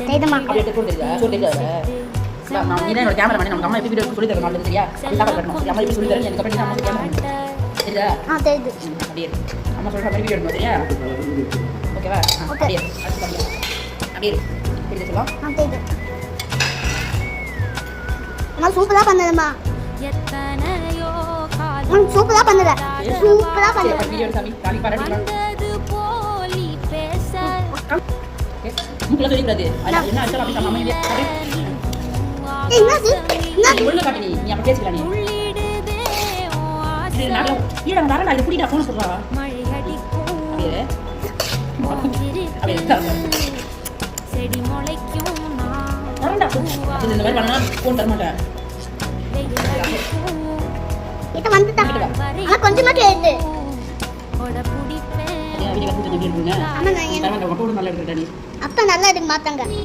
செய்துமா அப்படி எடுத்து சோறு தெரியாத நான் நீ என்னோட கேமரா பண்ணி நம்ம அம்மா எப்படி வீடியோ சொல்லி தரணும்? நல்லது சரியா சாப்பாடு கட்டணும் அம்மா எப்படி சொல்லி தரேன் எனக்கு நீ அம்மா கேமரா சரியா ஆ தெரியுது. அப்படியே. அம்மா சொல்ற மாதிரி வீடியோ எடுக்கணும் சரியா? ஓகேவா. அப்படியே அப்படியே. தெரியுது சொல்லலாம் ஆ தெரியுது. அம்மா சூப்பராக பண்ணதும்மா எத்தனையோ காலம் ம் சூப்பராக பண்ணுற சூப்பராக சரி பண்ணுற அப்ப வீடியோ எடுத்து காமி காமி சொல்லிக்கூடாது அது என்ன ஆச்சு அப்படி அம்மா இல்லையா அப்படியே ஏய், என்னது என்னது நீ உள்ள காட்டி நீ நீ பேசிக்கலாம் நீ ஈட வர நான் புடிடா சொல்றா அப்படியே. செடி முளைக்கும் இந்த மாதிரி பண்ணா தர மாட்டேன் வந்துட்டான் ஆனால் வந்து எப்படி இருக்குங்க நல்லா எடுக்கிறேன் நீ. அப்போ நல்லா இருக்கு மாத்தாங்க